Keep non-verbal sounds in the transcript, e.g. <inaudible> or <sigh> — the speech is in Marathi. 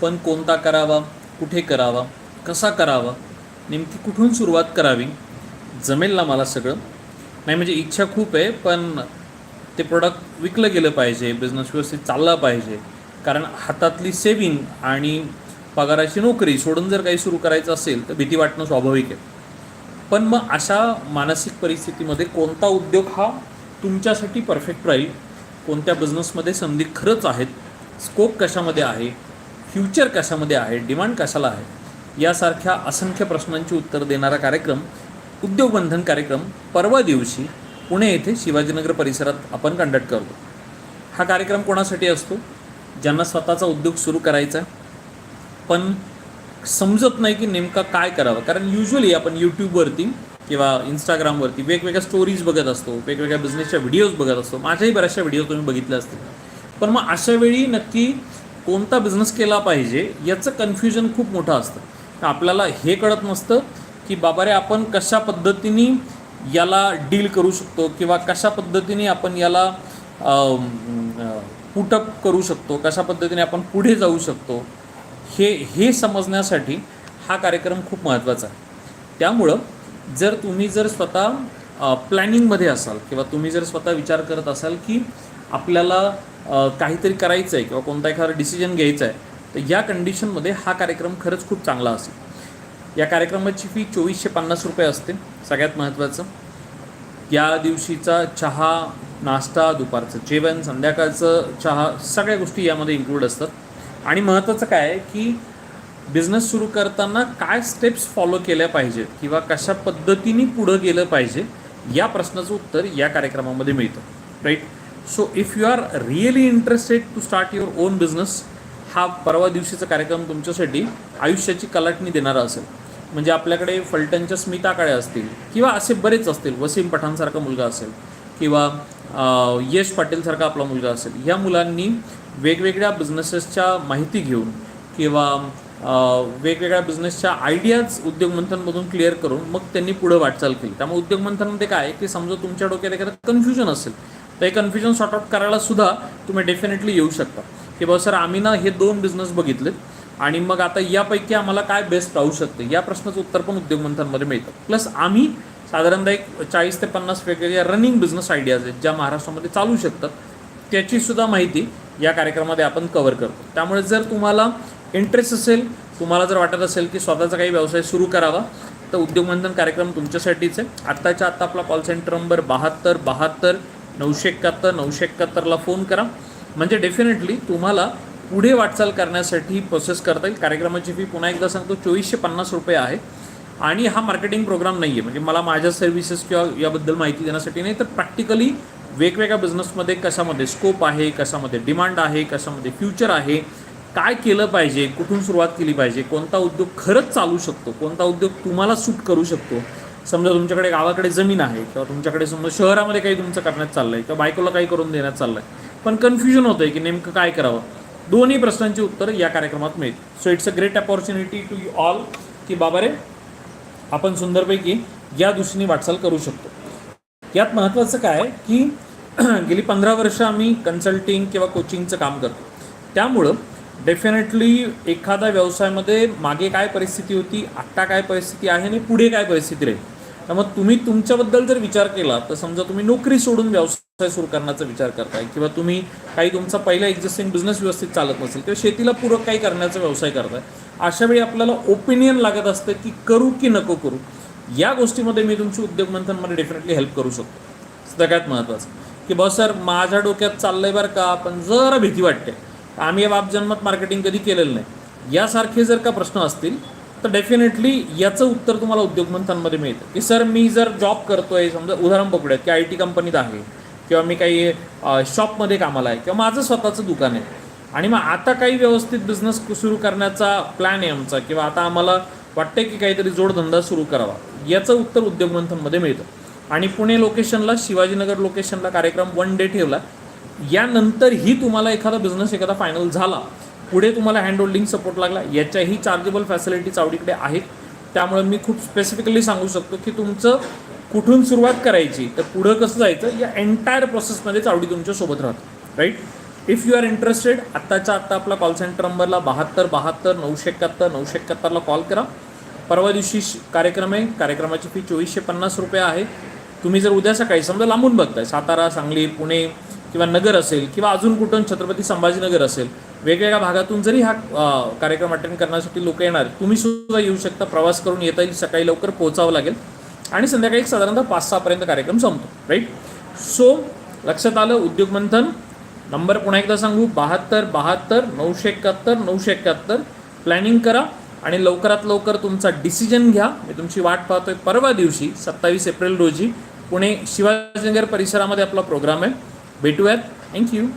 पण कोणता करावा? कुठे करावा? कसा करावा? नेमकी कुठून सुरुवात करावी? जमेल ना मला सगळं. नाही म्हणजे इच्छा खूप आहे पण ते प्रोडक्ट विकलं गेलं पाहिजे बिझनेस व्यवस्थित चालला पाहिजे. कारण हातातली सेविंग आणि पगाराची नोकरी सोडून जर काही सुरू करायचं असेल तर भीती वाटणं स्वाभाविक आहे. पण मग अशा मानसिक परिस्थितीमध्ये कोणता उद्योग हा तुमच्यासाठी परफेक्ट राहील? कोणत्या बिझनेसमध्ये संधी खरंच आहेत? स्कोप कशामध्ये आहे? फ्युचर कशामध्ये आहे डिमांड कशाला आहे यासारख्या असंख्य प्रश्नांची उत्तर देणारा कार्यक्रम उद्योगबंधन कार्यक्रम परवा दिवशी पुणे येथे शिवाजीनगर परिसरात आपण कंडक्ट करतो. हा कार्यक्रम कोणासाठी असतो? ज्यांना स्वतःचा उद्योग सुरू करायचा पण समजत नाही की नेमका काय करावं. कारण युजली आपण यूट्यूबवरती किंवा इंस्टाग्रामवरती वेगवेगळ्या स्टोरीज बघत असतो वेगवेगळ्या बिझनेसच्या व्हिडिओज बघत असतो. माझ्याही बऱ्याचशा व्हिडिओ तुम्ही बघितले असतील. पण मग अशा वेळी नक्की कोणता बिझनेस केला पाहिजे याचं कन्फ्युजन खूप मोठं असतं. तर आपल्याला हे कळत नसतं की बाबा रे आपण कशा पद्धतीने याला डील करू शकतो किंवा कशा पद्धतीने आपण याला पुटअप करू शकतो कशा पद्धतीने आपण पुढे जाऊ शकतो हे हे समजण्यासाठी हा कार्यक्रम खूप महत्त्वाचा आहे. त्यामुळं जर तुम्ही जर स्वतः प्लॅनिंगमध्ये असाल किंवा तुम्ही जर स्वतः विचार करत असाल की आपल्याला काहीतरी करायचं आहे किंवा कोणता एखादा डिसिजन घ्यायचा आहे तर या कंडिशनमध्ये हा कार्यक्रम खरंच खूप चांगला असेल. या कार्यक्रमाची फी चोवीसशे पन्नास रुपये असते सगळ्यात महत्त्वाचं. या दिवशीचा चहा नाश्ता दुपारचं जेवण संध्याकाळचं चहा सगळ्या गोष्टी यामध्ये इन्क्लूड असतात. आणि महत्त्वाचं काय आहे की बिझनेस सुरू करताना काय स्टेप्स फॉलो केल्या पाहिजेत किंवा कशा पद्धतीने पुढं गेलं पाहिजे या प्रश्नाचं उत्तर या कार्यक्रमामध्ये मिळतं. Right so if you are really interested to start your own business हा परवा दिवशीचा कार्यक्रम तुमच्यासाठी आयुष्याची कलाटणी देणारा असेल. म्हणजे आपल्याकडे फलटणच्या स्मिता काळे असतील किंवा असे बरेच असतील वसीम पठाणसारखा मुलगा असेल किंवा यश पाटीलसारखा आपला मुलगा असेल या मुलांनी वेगवेगळ्या बिझनेसेसच्या माहिती घेऊन किंवा वेगवेगळ्या बिझनेसच्या आयडियाज उद्योगमंथनमधून क्लिअर करून मग त्यांनी पुढे वाटचाल केली. त्यामुळे उद्योगमंथनमध्ये काय की समजा तुमच्या डोक्यात एखादं कन्फ्युजन असेल तर हे कन्फ्युजन सॉर्ट आउट करायला सुद्धा तुम्ही डेफिनेटली येऊ शकता. की बाबा सर आम्ही ना हे दोन बिझनेस बघितलेत. आणि मग आता यापैकी आम्हाला काय बेस्ट राहू शकते? या प्रश्नाचं उत्तर पण उद्योगमंथांमध्ये मिळतं. प्लस आम्ही साधारणतः एक चाळीस ते पन्नास वेगवेगळ्या रनिंग बिझनेस आयडियाज आहेत ज्या महाराष्ट्रामध्ये चालू शकतात. त्याची सुद्धा माहिती या कार्यक्रमामध्ये आपण कव्हर करतो. त्यामुळे जर तुम्हाला इंटरेस्ट असेल तुम्हाला जर वाटत असेल की स्वतःचा काही व्यवसाय सुरू करावा तर उद्योगमंथन कार्यक्रम तुमच्यासाठीच आहे. आत्ताच्या आत्ता आपला कॉल सेंटर नंबर बहात्तर बहात्तर नऊशे एकाहत्तर नऊशे एकाहत्तरला फोन करा. म्हणजे डेफिनेटली तुम्हाला पुढे वाटचाल करण्यासाठी प्रोसेस करता येईल. कार्यक्रमाची फी पुन्हा एकदा सांगतो चोवीसशे पन्नास रुपये आहे. आणि हा मार्केटिंग प्रोग्राम नाही आहे म्हणजे मला माझ्या सर्व्हिसेस किंवा याबद्दल माहिती देण्यासाठी नाही तर प्रॅक्टिकली वेगवेगळ्या बिझनेसमध्ये कशामध्ये स्कोप आहे कशामध्ये डिमांड आहे कशामध्ये फ्युचर आहे काय केलं पाहिजे कुठून सुरुवात केली पाहिजे कोणता उद्योग खरंच चालू शकतो कोणता उद्योग तुम्हाला सूट करू शकतो समजा तुमच्याकडे गावाकडे जमीन आहे किंवा तुमच्याकडे समजा शहरामध्ये काही तुमचं करण्यात चाललं आहे किंवा बायकोला काही करून देण्यात चाललं आहे पण कन्फ्युजन होतं आहे की नेमकं काय करावं? दोन्ही प्रश्नांची उत्तरं या कार्यक्रमात मिळतील so it's a great opportunity to you all की बाबा रे आपण सुंदरपैकी या दृष्टीने वाटचाल करू शकतो. यात महत्त्वाचं काय की <clears throat> गेली पंधरा वर्ष आम्ही कन्सल्टिंग किंवा कोचिंगचं काम करतो. त्यामुळं डेफिनेटली एखाद्या व्यवसायामध्ये मागे काय परिस्थिती होती आत्ता काय परिस्थिती आहे आणि पुढे काय परिस्थिती राहील? त्यामुळे तुम्ही तुमच्याबद्दल जर विचार केला तर समजा तुम्ही नोकरी सोडून व्यवसाय सुरू करण्याचा विचार करताय किंवा तुम्ही काही तुमचा पहिला एक्झिस्टिंग बिझनेस व्यवस्थित चालत नसेल किंवा शेतीला पूरक काही करण्याचा व्यवसाय करताय अशा वेळी आपल्याला ओपिनियन लागत असतं की करू की नको करू या गोष्टीमध्ये मी तुमची उद्योग मंथनमध्ये डेफिनेटली हेल्प करू शकतो. सगळ्यात महत्त्वाचं. की बस सर माझ्या डोक्यात चाललंय बरं का पण जरा भीती वाटते. आम्ही या बापजन्मात मार्केटिंग कधी केलेलं नाही. यासारखे जर का प्रश्न असतील तर डेफिनेटली याचं उत्तर तुम्हाला उद्योगमंथांमध्ये मिळतं. की सर मी जर जॉब करतोय समजा उदाहरण पकडूयात की आय टी कंपनीत आहे किंवा मी काही शॉपमध्ये कामाला आहे किंवा माझं स्वतःचं दुकान आहे. आणि मग आता काही व्यवस्थित बिझनेस सुरू करण्याचा प्लॅन आहे आमचा किंवा आता आम्हाला वाटतंय की काहीतरी जोडधंदा सुरू करावा. याचं उत्तर उद्योगमंथांमध्ये मिळतं. आणि पुणे लोकेशनला शिवाजीनगर लोकेशनला कार्यक्रम वन डे ठेवला. यानंतरही तुम्हाला एखादा बिझनेस एखादा फायनल झाला. पुढे तुम्हाला हँड होल्डिंग सपोर्ट लागला. याच्याही चार्जेबल फॅसिलिटीज आवडीकडे आहेत. त्यामुळे मी खूप स्पेसिफिकली सांगू शकतो की तुमचं कुठून सुरुवात करायची तर पुढं कसं जायचं या एंटायर प्रोसेसमध्ये चावडी तुमच्यासोबत राहतो राहतं right if you are interested आत्ताच्या आत्ता आपला कॉल सेंटर नंबरला बहात्तर बहात्तर नऊशे एकाहत्तर नऊशे एकाहत्तरला कॉल करा. परवा दिवशी कार्यक्रम आहे. कार्यक्रमाची फी चोवीसशे पन्नास रुपये आहे. तुम्ही जर उद्या सकाळी समजा लांबून बघताय सातारा सांगली पुणे किंवा नगर असेल किंवा अजून कुठून छत्रपती संभाजीनगर असेल वेगवेगळ्या भागातून जरी हा कार्यक्रम अटेंड करण्यासाठी लोक येणार तुम्ही सुद्धा येऊ शकता प्रवास करून येता येईल सकाळी लवकर पोहोचावं लागेल. आणि संध्याकाळी एक साधारणतः पाच सहापर्यंत कार्यक्रम संपतो राईट सो लक्षात आलं उद्योग मंथन नंबर पुन्हा एकदा सांगू बहात्तर बहात्तर नऊशे एकाहत्तर नऊशे एकाहत्तर. प्लॅनिंग करा आणि लवकरात लवकर तुमचा डिसिजन घ्या. मी तुमची वाट पाहतोय परवा दिवशी सत्तावीस एप्रिल रोजी पुणे शिवाजीनगर परिसरामध्ये आपला प्रोग्राम आहे. Bid. Thank you.